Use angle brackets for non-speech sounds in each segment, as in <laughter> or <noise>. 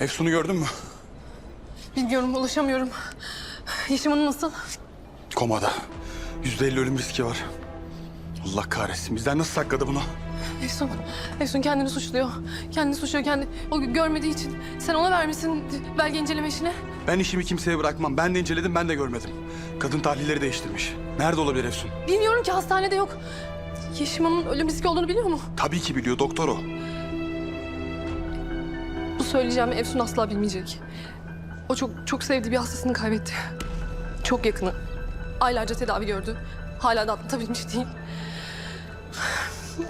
Efsun'u gördün mü? Bilmiyorum, ulaşamıyorum. Yeşim Hanım nasıl? Komada. Yüzde elli ölüm riski var. Allah kahretsin. Bizden nasıl sakladı bunu? Efsun, Efsun kendini suçluyor. Kendini suçluyor, kendi... O görmediği için. Sen ona vermişsin belge inceleme işini. Ben işimi kimseye bırakmam. Ben de inceledim, ben de görmedim. Kadın tahlilleri değiştirmiş. Nerede olabilir Efsun? Bilmiyorum ki hastanede yok. Yeşim Hanım'ın ölüm riski olduğunu biliyor mu? Tabii ki biliyor, doktor o. Söyleyeceğimi Efsun asla bilmeyecek. O çok çok sevdiği bir hastasını kaybetti. Çok yakını. Aylarca tedavi gördü. Hala da atlatabilmiş değil.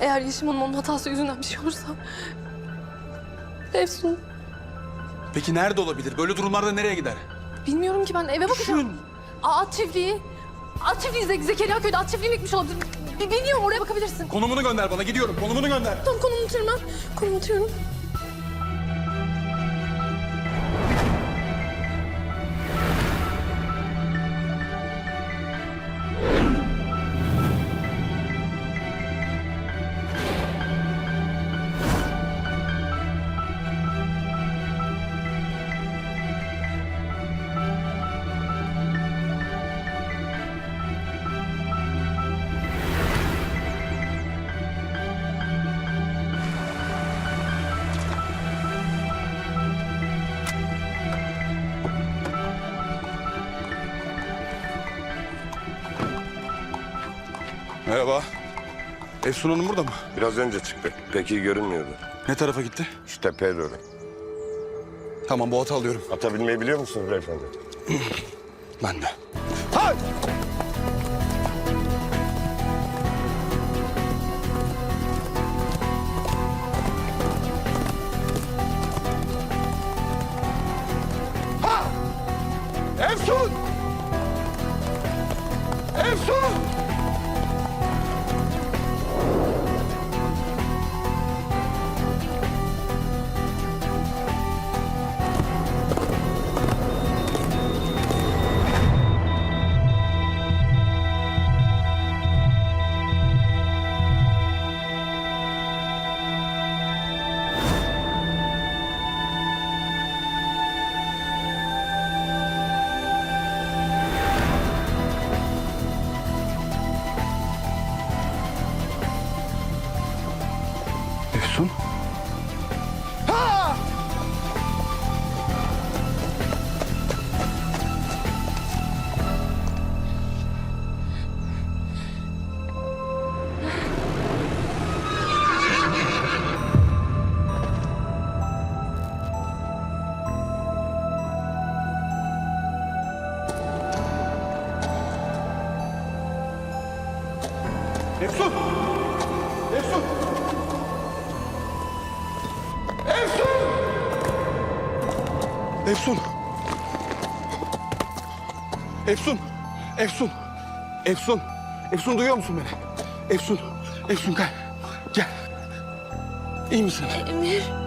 Eğer Yeşim Hanım onun hatası yüzünden bir şey olursa... Efsun, Peki nerede olabilir? Böyle durumlarda nereye gider? bilmiyorum ki ben eve bakacağım. Düşün. Aa, at çiftliği. At çiftliği Zek Zekeriya köyde at çiftliğine gitmiş olabilir. Bi- Bilmiyorum oraya bakabilirsin. Konumunu gönder bana, gidiyorum. Konumunu gönder. Tamam konumu ben. Konumu unutuyorum. Merhaba. Efsun Hanım burada mı? Biraz önce çıktı. Pek iyi görünmüyordu. Ne tarafa gitti? Şu tepeye doğru. Tamam, bu atı alıyorum. Ata binmeyi biliyor musunuz beyefendi? <clears throat> Ben de. Efsun! Efsun! Efsun? Efsun! Efsun! Efsun! Efsun! Efsun! Efsun! Efsun duyuyor musun beni? Efsun! Efsun gel. Gel. İyi misin? Emir.